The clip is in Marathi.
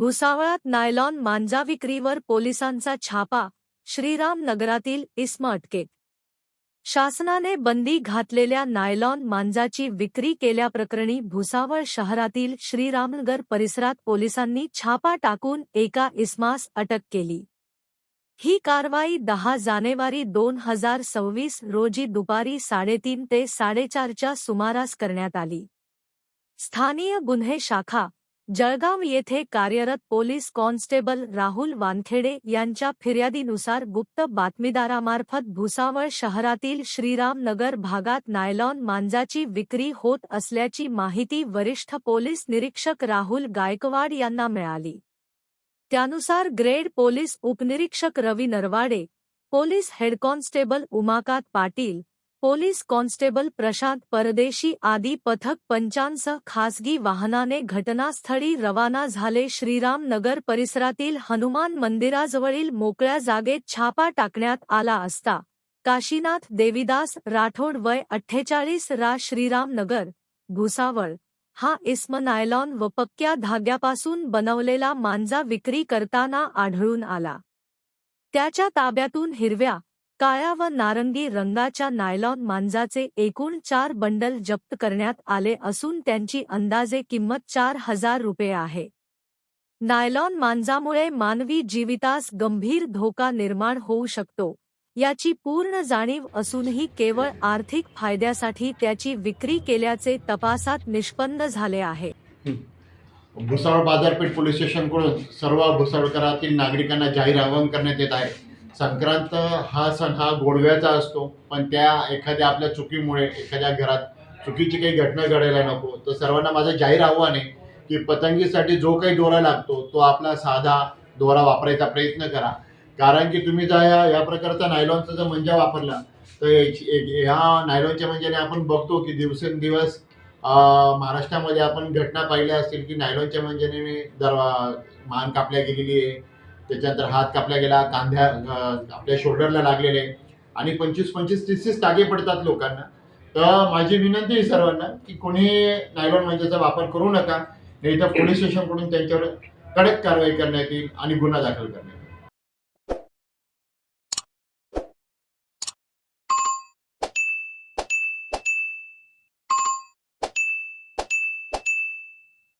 भुसावळात नायलॉन मांजा विक्रीवर पोलिसांचा छापा श्रीराम नगरातील इस्म अटकेत. शासनाने बंदी घातलेल्या नायलॉन मांजाची विक्री केल्याप्रकरणी भुसावळ शहरातील श्रीरामनगर परिसरात पोलिसांनी छापा टाकून एका इस्मास अटक केली. ही कारवाई दहा जानेवारी दोन हजार सव्वीस रोजी दुपारी साडेतीन ते साडेचारच्या सुमारास करण्यात आली. स्थानीय गुन्हे शाखा जळगाव येथे कार्यरत पोलीस कॉन्स्टेबल राहुल वानखेडे यांच्या फिर्यादीनुसार गुप्त बातमीदारामार्फत भुसावळ शहरातील श्रीरामनगर भागात नायलॉन मांजाची विक्री होत असल्याची माहिती वरिष्ठ पोलीस निरीक्षक राहुल गायकवाड यांना मिळाली. त्यानुसार ग्रेड पोलीस उपनिरीक्षक Ravi Narwade police head constable Umakant Patil police constable Prashant Pardeshi आदी पथक पंचांसह खासगी वाहनाने घटनास्थळी रवाना झाले. श्रीराम नगर परिसरातील हनुमान मंदिराजवळील मोकळ्या जागेत छापा टाकण्यात आला असता काशीनाथ देविदास राठोड वय अठ्ठेचाळीस रा श्रीरामनगर भुसावळ. हा इस्म नायलॉन व पक्क्या धाग्यापासून बनवलेला मांजा विक्री करताना आढळून आला. त्याच्या ताब्यातून हिरव्या काळ्या व नारंगी रंगाच्या नायलॉन मांजाचे एकूण चार बंडल जप्त करण्यात आले असून त्यांची अंदाजे किंमत चार हजार रुपये आहे. नायलॉन मांजामुळे मानवी जीवितास गंभीर धोका निर्माण होऊ शकतो. याची पूर्ण जाणीव असूनही केवळ आर्थिक फायद्यासाठी त्याची विक्री केल्याचे तपासात निष्पन्न झाले आहे. भुसावळ बाजारपेठ पोलीस स्टेशनकडून सर्व भुसावळकरातील नागरिकांना जाहीर आवाहन करण्यात येत आहे. संक्रांत हा सण हा गोडव्याचा असतो पण त्या एखाद्या आपल्या चुकीमुळे एखाद्या घरात चुकीची काही घटना घडायला नको. तर सर्वांना माझं जाहीर आव्हान आहे की पतंगीसाठी जो काही दोरा लागतो तो आपला साधा दोरा वापरायचा प्रयत्न करा. कारण की तुम्ही जर या या प्रकारचा नायलॉनचा जर मंजा वापरला तर याची- ह्या नायलॉनच्या मंजाने आपण बघतो की दिवसेंदिवस महाराष्ट्रामध्ये आपण घटना पाहिल्या असतील की नायलॉनच्या मंजाने दर मान कापल्या गेलेली आहे. त्याच्यानंतर हात कापला गेला कांद्या आपल्या शोल्डरला लागलेले आणि पंचवीस पंचवीस तीस तीस टागे पडतात लोकांना तर माझी विनंती आहे सर्वांना की कोणी नायलॉन मंजाचा वापर करू नका नाही तर पोलीस स्टेशनकडून त्यांच्यावर कडक कारवाई करण्यात येईल आणि गुन्हा दाखल करण्यात येईल.